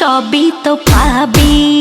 সবই তো পাবি।